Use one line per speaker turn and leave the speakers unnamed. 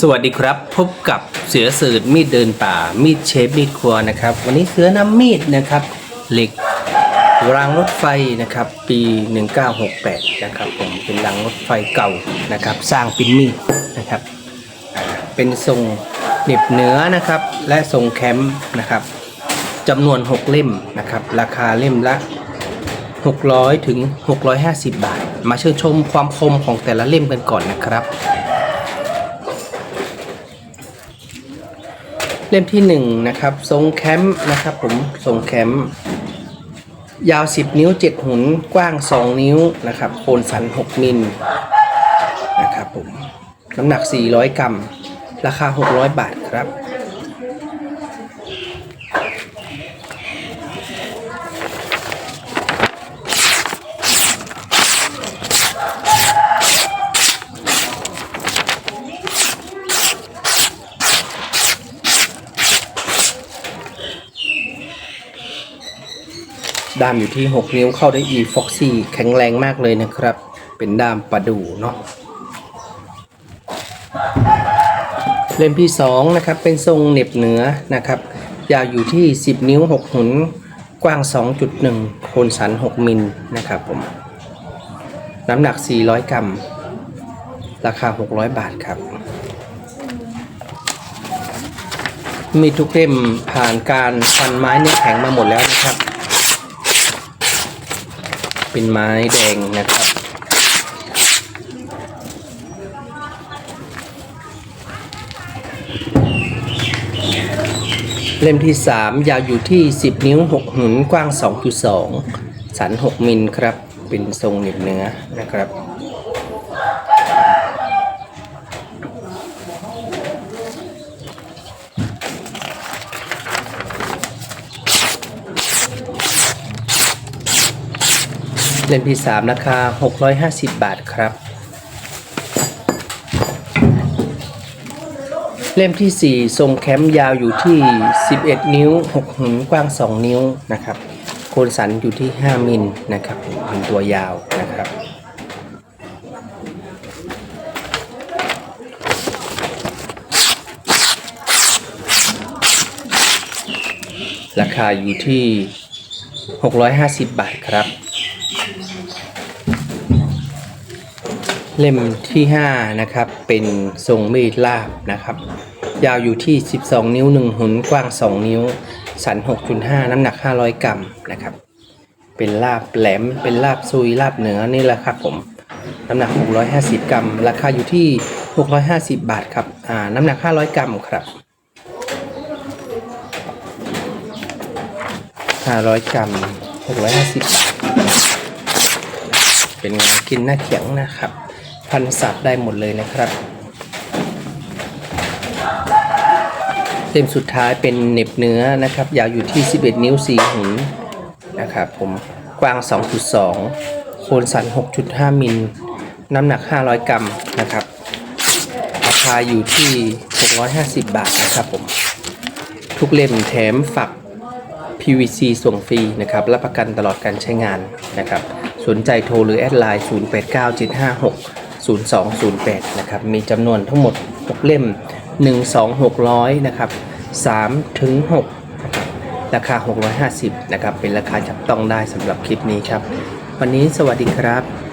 สวัสดีครับ พบกับเสือสืดมีดเดินป่า มีดเชฟมีดครัวนะครับ วันนี้เสือนำมีดนะครับ เหล็กรางรถไฟนะครับ ปี 1968 นะครับผมเป็นรางรถไฟเก่านะครับ สร้างเป็นมีดนะครับ เป็นทรงหน็บเหนือนะครับ และทรงแคมป์นะครับจำนวน 6 เล่มนะครับ ราคาเล่มละ 600 ถึง 650 บาท มาเชิญชมความคมของแต่ละเล่มกันก่อนนะครับ เล่มที่1นะครับทรงแคมป์นะครับผมทรงแคมป์ยาว 10 นิ้ว 7 หุนกว้าง 2 นิ้วนะครับโคนสัน 6 มิลนะครับผมน้ำหนัก 400 กรัม ราคา 600 บาทครับ ด้ามอยู่ที่ 6 นิ้วเข้าได้ e foxy แข็งแรงมากเลยนะครับ เป็นด้ามประดูเนาะเล่มที่ 2 นะครับ เป็นทรงเหน็บเหนือนะครับ ยาวอยู่ที่ 10 นิ้ว 6 หุน กว้าง 2.1 โคนสัน 6 มิลนะครับผม น้ำหนัก 400 กรัม ราคา 600 บาทครับ มีทุกเล่มผ่านการฟันไม้เนื้อแข็งมาหมดแล้วนะครับ เป็นไม้แดงนะครับ เล่มที่ 3 ยาวอยู่ที่ 10 นิ้ว 6 หุนกว้าง 2.2 สัน 6 มิลครับ เป็นทรงเหน็บเนื้อนะครับ เล่มที่3ราคา 650 บาทครับ เล่มที่ 4 ทรงแคมป์ยาวอยู่ที่ 11 นิ้ว 6หุนกว้าง 2 นิ้วนะครับโคนสันอยู่ที่ 5 มิลนะครับเป็นตัวยาวนะครับราคาอยู่ที่ 650 บาทครับ เล่มที่ 5 นะครับ เป็นทรงมีดลาบนะครับ ยาวอยู่ที่ 12 นิ้ว 1หุนกว้าง 2 นิ้ว สัน 6.5 น้ำหนัก 500 กรัมนะครับ เป็นลาบแหลม เป็นลาบซุยลาบเหนือนี่แหละครับผม น้ำหนัก 650 กรัม ราคาอยู่ที่ 650 บาทครับ อ่า น้ำหนัก 500 กรัมครับ 500 กรัม 650 บาท เป็นงานกินหน้าเขียงนะครับ พันสับได้หมดเลยนะครับเล่มสุดท้ายเป็นเน็บเนื้อนะครับ ยาวอยู่ที่ 11 นิ้ว 4หุนนะครับผมกว้าง 2.2 โคนสัน 6.5 มิล น้ำหนัก 500 กรัมนะครับ ราคาอยู่ที่ 650 บาทนะครับผมทุกเล่มแถมฝัก PVC ส่งฟรีนะครับ รับประกันตลอดการใช้งานนะครับ สนใจโทรหรือแอดไลน์ 0208 นะครับ มีจำนวนทั้งหมด 6 เล่ม 1 2 600 นะครับ3ถึง6นะครับราคา 650 นะครับ เป็นราคาจับต้องได้สำหรับคลิปนี้ครับ วันนี้สวัสดีครับ